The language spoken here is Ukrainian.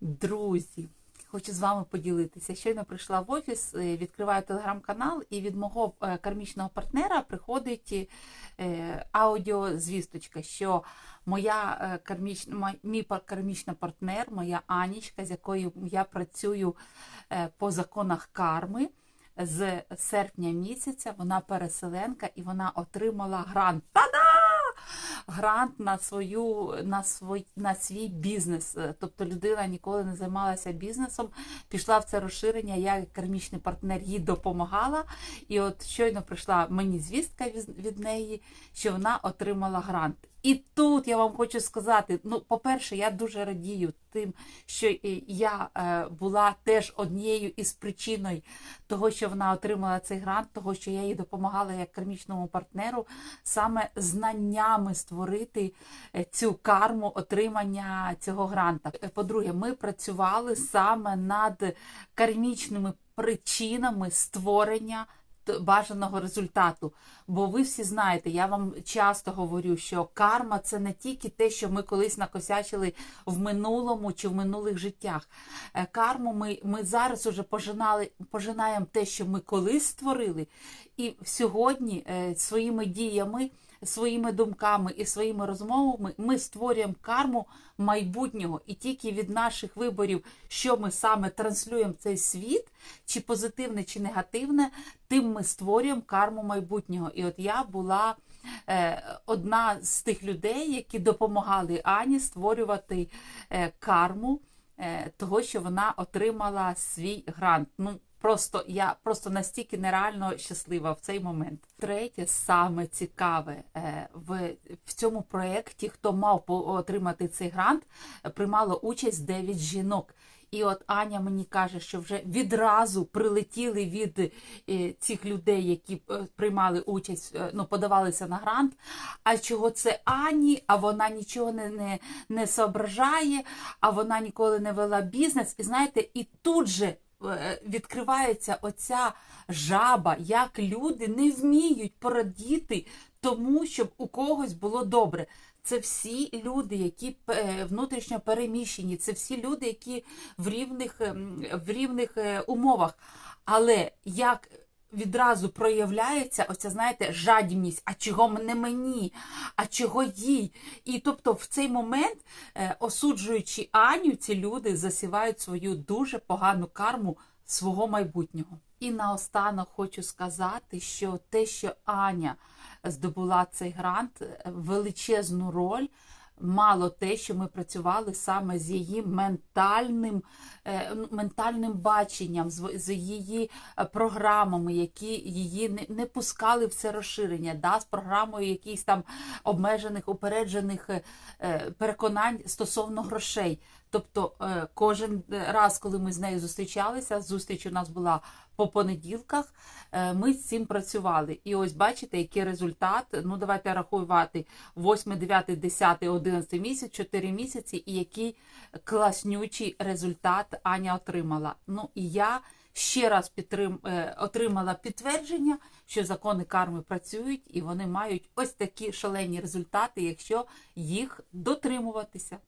Друзі, хочу з вами поділитися. Щойно прийшла в офіс, е, відкриваю телеграм-канал, і від мого е, кармічного партнера приходить е, аудіозвісточка, що моя кармічна, мій кармічний партнер, моя Анічка, з якою я працюю по законах карми. З серпня місяця вона переселенка і вона отримала грант. Грант на свою на свій, на свій бізнес. Е, Тобто людина ніколи не займалася бізнесом, пішла в це розширення. Я як кармічний партнер їй допомагала. І от щойно прийшла мені звістка від, неї, що вона отримала грант. І тут я вам хочу сказати: ну, по-перше, я дуже радію тим, що я е, була теж однією із причиною того, що вона отримала цей грант, того, що я їй допомагала як кармічному партнеру, саме знаннями створити е, цю карму отримання цього гранта. Е, По-друге, ми працювали саме над кармічними причинами створення бажаного результату. Бо ви всі знаєте, я вам часто говорю, що карма це не тільки те, що ми колись накосячили в минулому чи в минулих життях. Е, Карму ми, ми зараз уже пожинали, пожинаємо те, що ми колись створили, і сьогодні е, своїми діями. Своїми думками і своїми розмовами ми створюємо карму майбутнього, і тільки від наших виборів, що ми саме транслюємо в цей світ, чи позитивне, чи негативне, тим ми створюємо карму майбутнього. І от я була е, одна з тих людей, які допомагали Ані створювати е, карму е, того, що вона отримала свій грант. Ну, Просто я просто настільки нереально щаслива в цей момент. Третє, саме цікаве в, в цьому проєкті, хто мав отримати цей грант, приймало участь 9 жінок. І от Аня мені каже, що вже відразу прилетіли від е, цих людей, які е, приймали участь, е, ну подавалися на грант. А чого це Ані? А вона нічого не, не, не соображає, а вона ніколи не вела бізнес. І знаєте, і тут же відкривається оця жаба, як люди не вміють порадіти тому, щоб у когось було добре. Це всі люди, які е, внутрішньо переміщені, це всі люди, які в рівних, ем, в рівних е, умовах. Але як відразу проявляється оця, знаєте, жадібність, а чого не мені, а чого їй. І тобто в цей момент, е, осуджуючи Аню, ці люди засівають свою дуже погану карму свого майбутнього. І наостанок хочу сказати, що те, що Аня здобула цей грант, е, величезну роль. Мало те, що ми працювали саме з її ментальним, е, ментальним баченням, з, її е, програмами, які її не, пускали в це розширення, да, з програмою якихось там обмежених, упереджених е, переконань стосовно грошей. Тобто е, кожен раз, коли ми з нею зустрічалися, зустріч у нас була по понеділках, е, ми з цим працювали. І ось бачите, який результат. Ну, давайте рахувати 8, 9, 10, 11 місяць, 4 місяці, і який класнючий результат Аня отримала. Ну і я ще раз підтрим, е, отримала підтвердження, що закони карми працюють, і вони мають ось такі шалені результати, якщо їх дотримуватися.